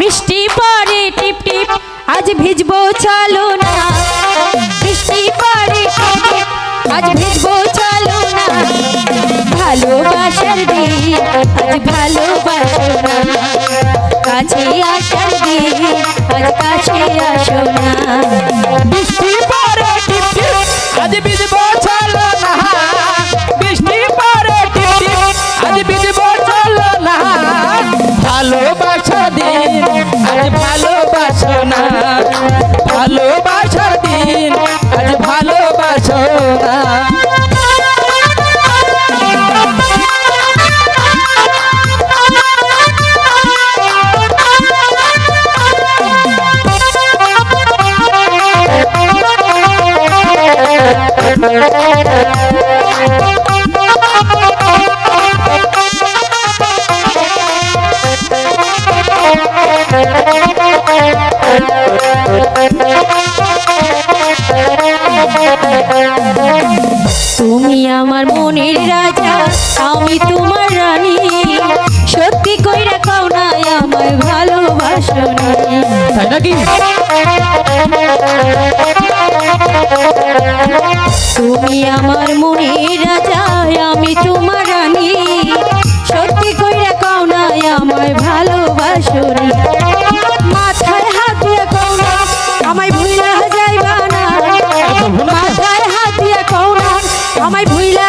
বৃষ্টি পরে টিপ টিপ, আজ ভিজবো চলো না। বৃষ্টি পরে আজ ভিজবো চলো না। ভালোবাসার দিন, আজ ভালোবাসো না। কাছে আসার দিন, আজ কাছে আসো না। বৃষ্টি ভালোবাসো না রাজা আমি তোমার রানী। সত্যি কইরা কও না আমায় তাই নাকি? তুমি আমার মনের রাজা আমি তোমার রানী। সত্যি কইরা কও না আমায় ভালোবাসনি মাথায় হাত দিয়ে কও না আমায় ভুইলা যাইবা না। মাথায় হাত দিয়ে কও না আমায় ভুইলা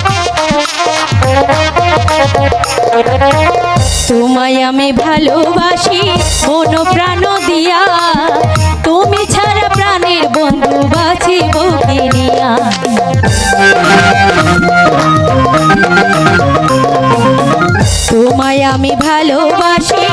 তোমায় আমি ভালোবাসি, মন প্রাণ দিয়া। তুমি ছাড়া প্রাণের বন্ধু বাঁচিব কিনিয়া তোমায় আমি ভালোবাসি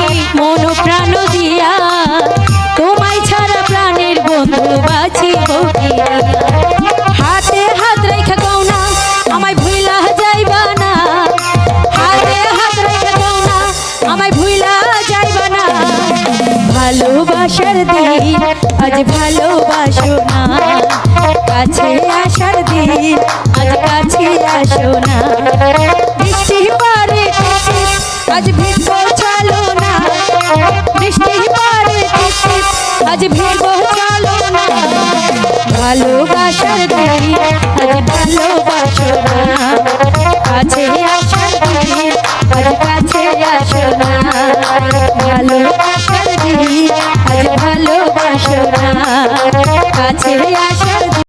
ভালোবাসার দিন, আজ ভালোবাসো না। কাছে আসার দিন, আজ কাছে আসো না। বৃষ্টি পারে আজ ভিড়বো চলো না বৃষ্টি পারে আজ ভিড়বো চলো না ভালোবাসার দিন, আজ ভালোবাসো না। কাছে আসার দিন, আজ কাছে আসো না। ভালোবাসার দিন ভালোবাসো না। কাছে দিন